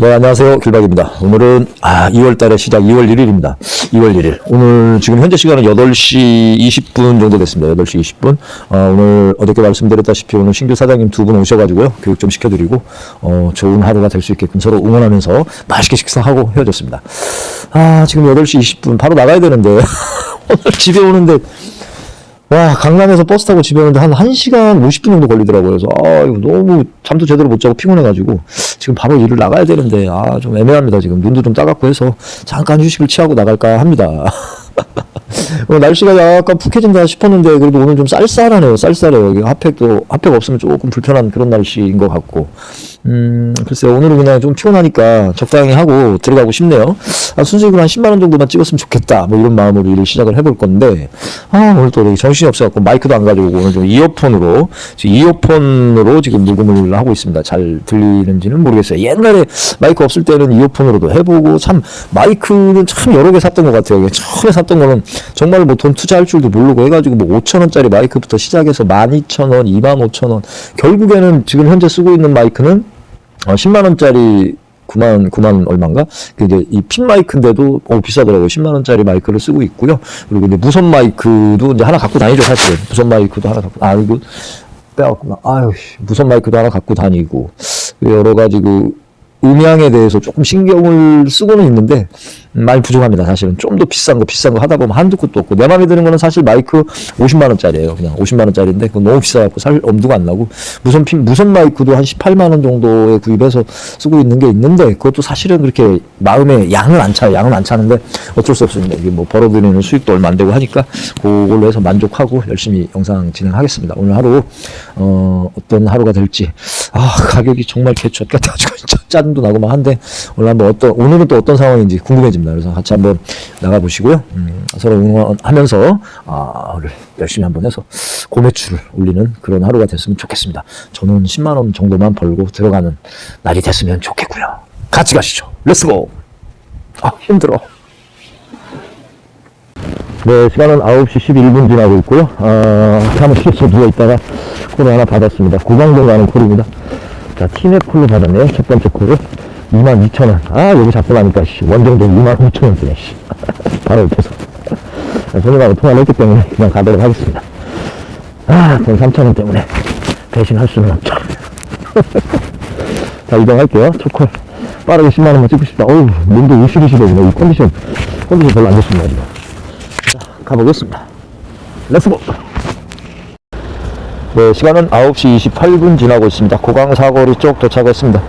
네, 안녕하세요. 길박입니다. 오늘은, 아, 2월 달의 시작, 2월 1일입니다. 2월 1일. 오늘, 지금 현재 시간은 8시 20분 정도 됐습니다. 8시 20분. 어, 오늘 어저께 말씀드렸다시피 오늘 신규 사장님 두 분 오셔가지고요. 교육 좀 시켜드리고, 어, 좋은 하루가 될 수 있게끔 서로 응원하면서 맛있게 식사하고 헤어졌습니다. 아, 지금 8시 20분. 바로 나가야 되는데. 오늘 집에 오는데, 와, 강남에서 버스 타고 집에 오는데 한 1시간 50분 정도 걸리더라고요. 그래서, 아, 이거 너무 잠도 제대로 못 자고 피곤해가지고, 지금 바로 일을 나가야 되는데, 아, 좀 애매합니다. 지금 눈도 좀 따갑고 해서, 잠깐 휴식을 취하고 나갈까 합니다. 어, 날씨가 약간 푹해진다 싶었는데, 그래도 오늘 좀 쌀쌀하네요. 쌀쌀해요. 여기 핫팩도, 핫팩 없으면 조금 불편한 그런 날씨인 것 같고. 음, 글쎄요. 오늘은 그냥 좀 피곤하니까 적당히 하고 들어가고 싶네요. 아, 순수익을 한 10만원 정도만 찍었으면 좋겠다. 뭐 이런 마음으로 일을 시작을 해볼 건데, 아, 오늘 또 정신이 없어갖고 마이크도 안 가지고 오늘 좀 이어폰으로, 지금 이어폰으로 지금 녹음을 하고 있습니다. 잘 들리는지는 모르겠어요. 옛날에 마이크 없을 때는 이어폰으로도 해보고, 참, 마이크는 참 여러 개 샀던 것 같아요. 처음에 샀던 거는 정말 뭐 돈 투자할 줄도 모르고 해가지고 뭐 5천원짜리 마이크부터 시작해서 12,000원, 25,000원. 결국에는 지금 현재 쓰고 있는 마이크는 어, 10만 원짜리 9만 9만 얼마인가? 그 이제 이핀 마이크인데도 어 비싸더라고요. 10만 원짜리 마이크를 쓰고 있고요. 그리고 이제 무선 마이크도 이제 하나 갖고 다니죠, 사실은. 무선 마이크도 하나 갖고 아 이거 빼왔구나. 아유, 씨. 무선 마이크도 하나 갖고 다니고 여러 가지 그 음향에 대해서 조금 신경을 쓰고는 있는데 음, 많이 부족합니다. 사실은 좀 더 비싼 거 비싼 거 하다 보면 한두 끝도 없고 내 마음에 드는 거는 사실 마이크 50만 원짜리예요. 그냥 50만 원짜리인데 그거 너무 비싸갖고 살 엄두가 안 나고 무선 핀 무선 마이크도 한 18만 원 정도에 구입해서 쓰고 있는 게 있는데 그것도 사실은 그렇게 마음에 양은 안 차요. 양은 안 차는데 어쩔 수 없습니다. 이게 뭐 벌어들이는 수익도 얼마 안 되고 하니까 그걸로 해서 만족하고 열심히 영상 진행하겠습니다. 오늘 하루 어, 어떤 하루가 될지 아 가격이 정말 개추 같아가지고 짜증도 나고 막 한데 오늘 한번 어떤 오늘은 또 어떤 상황인지 궁금해집니다. 그래서 같이 한번 나가 보시고요. 음, 서로 응원하면서 아 열심히 한번 해서 고매출을 올리는 그런 하루가 됐으면 좋겠습니다. 저는 10만 원 정도만 벌고 들어가는 날이 됐으면 좋겠고요. 같이 가시죠. 렛츠고. 아 힘들어. 네, 시간은 9시 11분 지나고 있고요. 아, 사무실에서 누워있다가 콜을 하나 받았습니다. 구강동 가는 콜입니다. 자, 티넷 콜로 받았네요. 첫 번째 콜을. 22,000원. 아, 여기 잡고 가니까, 씨, 원정동 25,000원 쓰네, 씨. 바로 옆에서. 손님하고 통화를 했기 때문에 그냥 가도록 하겠습니다. 아, 돈 3,000원 때문에 배신할 수는 없죠. 자, 이동할게요. 첫 콜. 빠르게 10만원만 찍고 싶다. 어우, 몸도 으시으시되네. 이 컨디션, 컨디션 별로 안 좋습니다, 지금. 가보겠습니다. 렛츠고! 네, 시간은 9시 28분 지나고 있습니다. 고강 사거리 쪽 도착했습니다.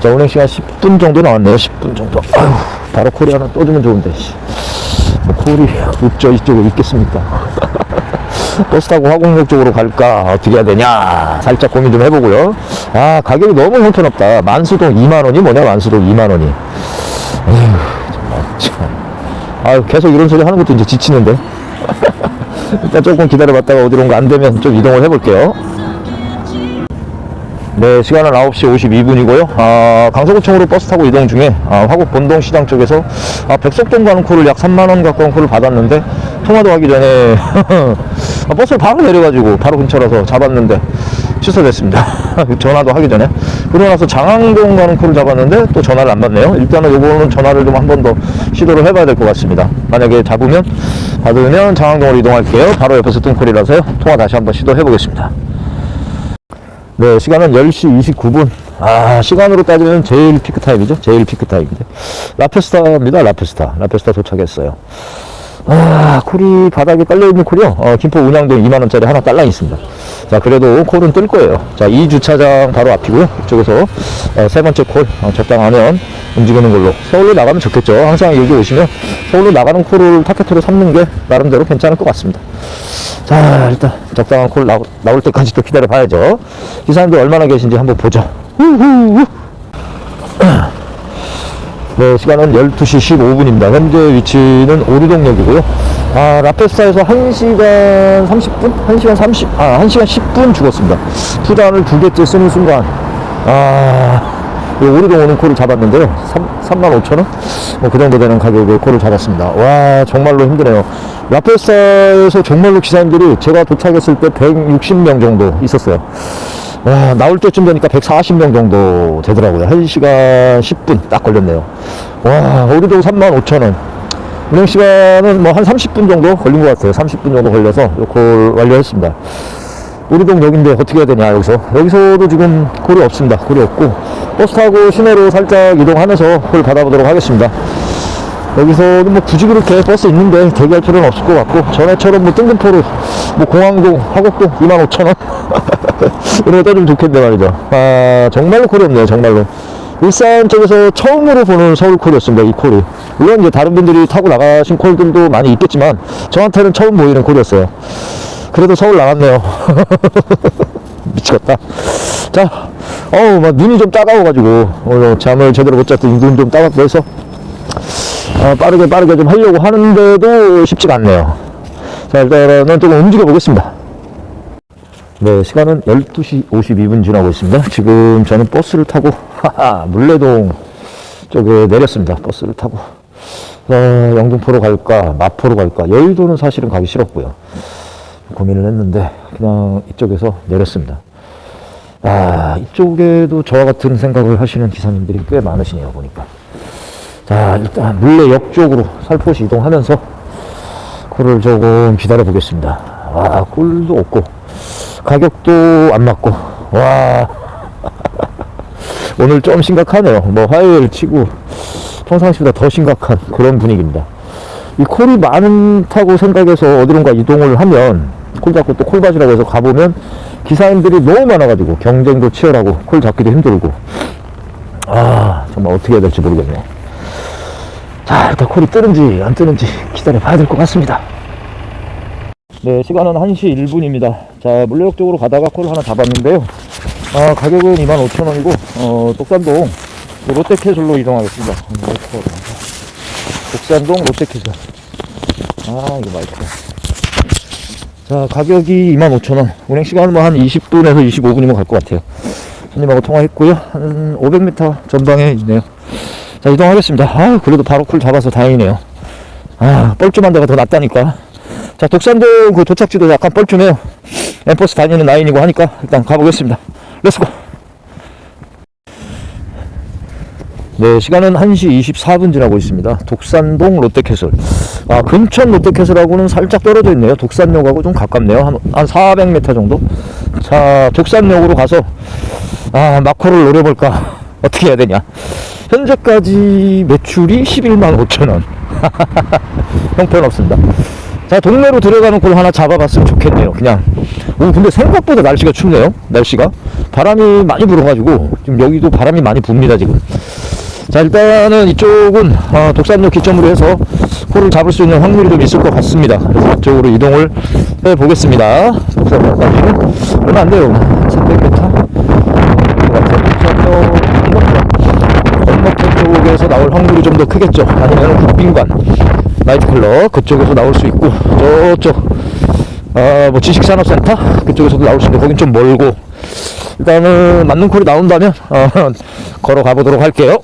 자, 운행 시간 10분 정도 나왔네요. 10분 정도. 아휴, 바로 콜이 하나 또 주면 좋은데, 씨. 뭐, 콜이 없죠. 이쪽에 있겠습니까? 버스 타고 화곡역 쪽으로 갈까? 어떻게 해야 되냐? 살짝 고민 좀 해보고요. 아, 가격이 너무 형편없다. 만수동 2만원이 뭐냐, 만수동 2만원이. 에휴, 정말, 참. 아유, 계속 이런 소리 하는 것도 이제 지치는데. 일단 조금 기다려봤다가 어디론가 안 되면 좀 이동을 해볼게요. 네, 시간은 9시 52분이고요. 아, 강서구청으로 버스 타고 이동 중에 아, 화곡 본동시장 쪽에서 아, 백석동 가는 콜을 약 3만원 가까운 콜을 받았는데 통화도 하기 전에 아, 버스를 바로 내려가지고 바로 근처라서 잡았는데 취소됐습니다. 전화도 하기 전에. 그러고 나서 장항동 가는 콜을 잡았는데 또 전화를 안 받네요. 일단은 요거는 전화를 좀 한 번 더 시도를 해봐야 될 것 같습니다. 만약에 잡으면 받으면 장항동으로 이동할게요. 바로 옆에서 뜬 콜이라서요. 통화 다시 한번 시도해 보겠습니다. 네, 시간은 10시 29분. 아, 시간으로 따지면 제일 피크 타임이죠. 제일 피크 타임인데. 라페스타입니다. 라페스타. 라페스타 도착했어요. 아, 콜이 바닥에 깔려있는 콜이요. 어, 김포 운양동 2만원짜리 하나 딸랑 있습니다. 자, 그래도 콜은 뜰 거예요. 자, 이 주차장 바로 앞이고요. 이쪽에서 어, 세 번째 콜 어, 적당하면 움직이는 걸로. 서울로 나가면 좋겠죠. 항상 여기 오시면 서울로 나가는 콜을 타켓으로 삼는 게 나름대로 괜찮을 것 같습니다. 자, 일단 적당한 콜 나오, 나올 때까지 또 기다려 봐야죠. 기사님들 얼마나 계신지 한번 보죠. 네, 시간은 12시 15분입니다. 현재 위치는 오리동역이고요. 아, 라페스타에서 1시간 30분? 1시간 30, 아, 1시간 10분 죽었습니다. 투단을 두 개째 쓰는 순간, 아, 이 오리동 오는 콜을 잡았는데요. 3, 3만 5천 원? 뭐, 그 정도 되는 가격의 콜을 잡았습니다. 와, 정말로 힘드네요. 라페스타에서 정말로 기사님들이 제가 도착했을 때 160명 정도 있었어요. 와, 나올 때쯤 되니까 140명 정도 되더라고요. 1시간 10분 딱 걸렸네요. 와, 우리도 35,000원. 운행 시간은 뭐 한 30분 정도 걸린 것 같아요. 30분 정도 걸려서 콜 완료했습니다. 우리 동 여긴데 어떻게 해야 되냐, 여기서. 여기서도 지금 콜이 없습니다. 콜이 없고, 버스 타고 시내로 살짝 이동하면서 콜 받아보도록 하겠습니다. 여기서도 뭐 굳이 그렇게 버스 있는데 대기할 필요는 없을 것 같고 전에처럼 뭐 뜬금포로 뭐 공항동 하곡동 25,000원 이런 거 떠주면 좋겠네 말이죠 아 정말로 콜이 없네요 정말로 일산 쪽에서 처음으로 보는 서울 콜이었습니다 이 콜이 물론 이제 다른 분들이 타고 나가신 콜들도 많이 있겠지만 저한테는 처음 보이는 콜이었어요 그래도 서울 나갔네요 미치겠다 자 어우 막 눈이 좀 따가워가지고 오늘 잠을 제대로 못 잤더니 눈 좀 따갑고 해서 어, 빠르게 빠르게 좀 하려고 하는데도 쉽지가 않네요. 자, 일단은 조금 움직여 보겠습니다. 네, 시간은 12시 52분 지나고 있습니다. 지금 저는 버스를 타고, 하하, 물레동 쪽에 내렸습니다. 버스를 타고. 어, 영등포로 갈까, 마포로 갈까, 여의도는 사실은 가기 싫었고요. 고민을 했는데, 그냥 이쪽에서 내렸습니다. 아, 이쪽에도 저와 같은 생각을 하시는 기사님들이 꽤 많으시네요, 보니까. 자, 일단 물레 역 쪽으로 살포시 이동하면서 콜을 조금 기다려 보겠습니다. 와, 꿀도 없고, 가격도 안 맞고, 와. 오늘 좀 심각하네요. 뭐 화요일 치고 평상시보다 더 심각한 그런 분위기입니다. 이 콜이 많다고 생각해서 어디론가 이동을 하면 콜 잡고 또 콜밭이라고 해서 가보면 기사님들이 너무 많아가지고 경쟁도 치열하고 콜 잡기도 힘들고 아 정말 어떻게 해야 될지 모르겠네요. 자, 일단 콜이 뜨는지 안 뜨는지 기다려 봐야 될 것 같습니다. 네, 시간은 1시 1분입니다. 자, 물레역 쪽으로 가다가 콜 하나 잡았는데요. 아, 가격은 25,000원이고, 어, 독산동 롯데캐슬로 이동하겠습니다. 독산동 롯데캐슬. 아, 이거 마이크. 자, 가격이 25,000원. 운행 시간은 뭐 한 20분에서 25분이면 갈 것 같아요. 손님하고 통화했고요. 한 500m 전방에 있네요. 자 이동하겠습니다 아 그래도 바로 쿨 잡아서 다행이네요 아 뻘쭘한 데가 더 낫다니까 자 독산동 그 도착지도 약간 뻘쭘해요 엠버스 다니는 라인이고 하니까 일단 가보겠습니다 렛츠고 네 시간은 1시 24분 지나고 있습니다. 독산동 롯데캐슬. 아 금천 롯데캐슬하고는 살짝 떨어져 있네요. 독산역하고 좀 가깝네요. 한, 한 400m 정도? 자 독산역으로 가서 아 마코를 노려볼까? 어떻게 해야 되냐? 현재까지 매출이 11만 5천원. 형편없습니다. 자 동네로 들어가는 걸 하나 잡아봤으면 좋겠네요 그냥. 오 근데 생각보다 날씨가 춥네요 날씨가. 바람이 많이 불어가지고 지금 여기도 바람이 많이 붑니다 지금 자 일단은 이쪽은 어, 독산역 기점으로 해서 코를 잡을 수 있는 확률이 좀 있을 것 같습니다. 그래서 이쪽으로 이동을 해 보겠습니다. 독산역까지는 얼마 안 돼요. 300m 것 같아요. 독산역 건너편 쪽에서 나올 확률이 좀 더 크겠죠. 아니면 국빈관 나이트클럽 그쪽에서 나올 수 있고 저쪽 어, 뭐 지식산업센터 그쪽에서도 나올 수 있는데 거긴 좀 멀고. 일단은 맞는 콜이 나온다면 어, 걸어가 보도록 할게요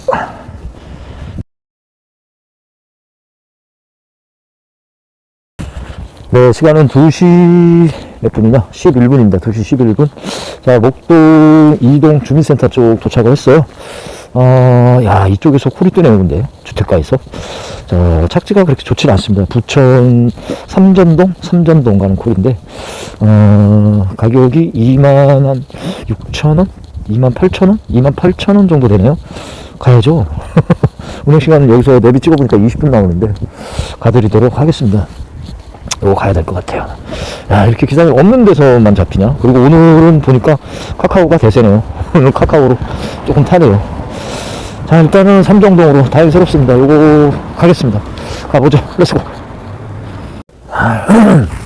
네 시간은 2시 몇 분이냐 11분입니다 2시 11분 자 목동 이동 주민센터 쪽 도착을 했어요 어, 야, 이쪽에서 콜이 뜨네요, 근데. 주택가에서. 자, 착지가 그렇게 좋지는 않습니다. 부천 삼전동? 삼전동 가는 콜인데, 어, 가격이 2만 한 6천 원? 2만 8천원? 2만 8천원 정도 되네요. 가야죠. 운행 시간은 여기서 내비 찍어보니까 20분 나오는데, 가드리도록 하겠습니다. 이거 가야 될 것 같아요. 야, 이렇게 기사님 없는 데서만 잡히냐? 그리고 오늘은 보니까 카카오가 대세네요. 오늘 카카오로 조금 타네요. 자 일단은 삼정동으로 다행스럽습니다 요거 가겠습니다 가보죠 렛츠고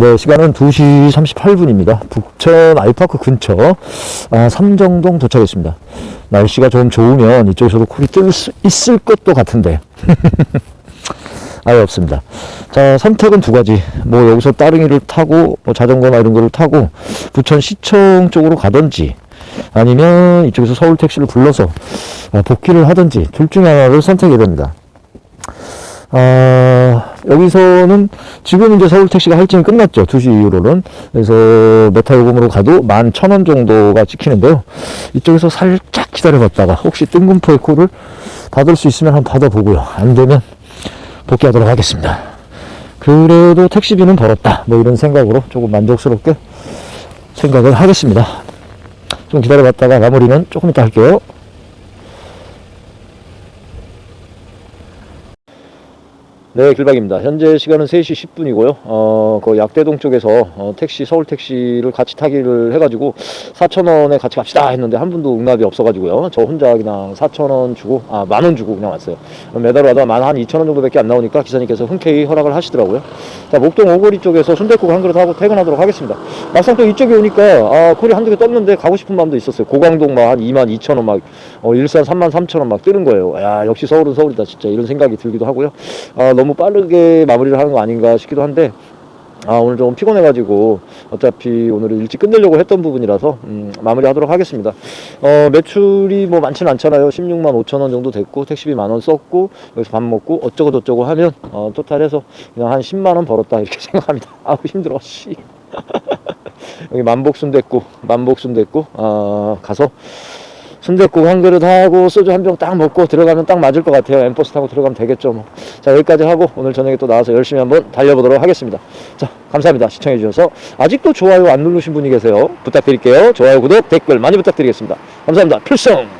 네 시간은 2시 38분입니다. 북천 아이파크 근처 아, 삼정동 도착했습니다. 날씨가 좀 좋으면 이쪽에서도 콜이 뜰 수 있을 것도 같은데. 아예 없습니다. 자 선택은 두 가지. 뭐 여기서 따릉이를 타고 뭐 자전거나 이런 거를 타고 부천 시청 쪽으로 가든지 아니면 이쪽에서 서울 택시를 불러서 어, 복귀를 하든지 둘 중에 하나를 선택해야 됩니다. 어, 여기서는 지금 이제 서울 택시가 할증이 끝났죠. 2시 이후로는. 그래서 메타 요금으로 가도 11,000원 정도가 찍히는데요. 이쪽에서 살짝 기다려봤다가 혹시 뜬금포의 콜을 받을 수 있으면 한번 받아보고요. 안 되면 복귀하도록 하겠습니다. 그래도 택시비는 벌었다. 뭐 이런 생각으로 조금 만족스럽게 생각을 하겠습니다. 좀 기다려봤다가 마무리는 조금 이따 할게요. 네, 길박입니다. 현재 시간은 3시 10분이고요. 어, 그 약대동 쪽에서 어, 택시, 서울 택시를 같이 타기를 해가지고 4,000원에 같이 갑시다 했는데 한 분도 응답이 없어가지고요. 저 혼자 그냥 4,000원 주고, 아, 만 원 주고 그냥 왔어요. 매달 와다 만한 2,000원 정도밖에 안 나오니까 기사님께서 흔쾌히 허락을 하시더라고요. 자, 목동 오거리 쪽에서 순대국 한 그릇 하고 퇴근하도록 하겠습니다. 막상 또 이쪽에 오니까, 아, 콜이 한두 개 떴는데 가고 싶은 마음도 있었어요. 고강동 막 한 2만 2천원 막, 어, 일산 3만 3천원 막 뜨는 거예요. 야, 역시 서울은 서울이다. 진짜 이런 생각이 들기도 하고요. 아, 너무 빠르게 마무리를 하는 거 아닌가 싶기도 한데, 아, 오늘 좀 피곤해가지고, 어차피 오늘은 일찍 끝내려고 했던 부분이라서, 음, 마무리 하도록 하겠습니다. 어, 매출이 뭐 많지는 않잖아요. 16만 5천 원 정도 됐고, 택시비 만 원 썼고, 여기서 밥 먹고, 어쩌고 저쩌고 하면, 어, 토탈해서 그냥 한 10만 원 벌었다. 이렇게 생각합니다. 아우, 힘들어, 씨. 여기 만복 순댓국, 만복 순댓국, 아, 가서, 순댓국 한 그릇 하고 소주 한 병 딱 먹고 들어가면 딱 맞을 것 같아요. 엠버스 타고 들어가면 되겠죠. 뭐. 자 여기까지 하고 오늘 저녁에 또 나와서 열심히 한번 달려보도록 하겠습니다. 자 감사합니다. 시청해 주셔서 아직도 좋아요 안 누르신 분이 계세요. 부탁드릴게요. 좋아요, 구독, 댓글 많이 부탁드리겠습니다. 감사합니다. 필승.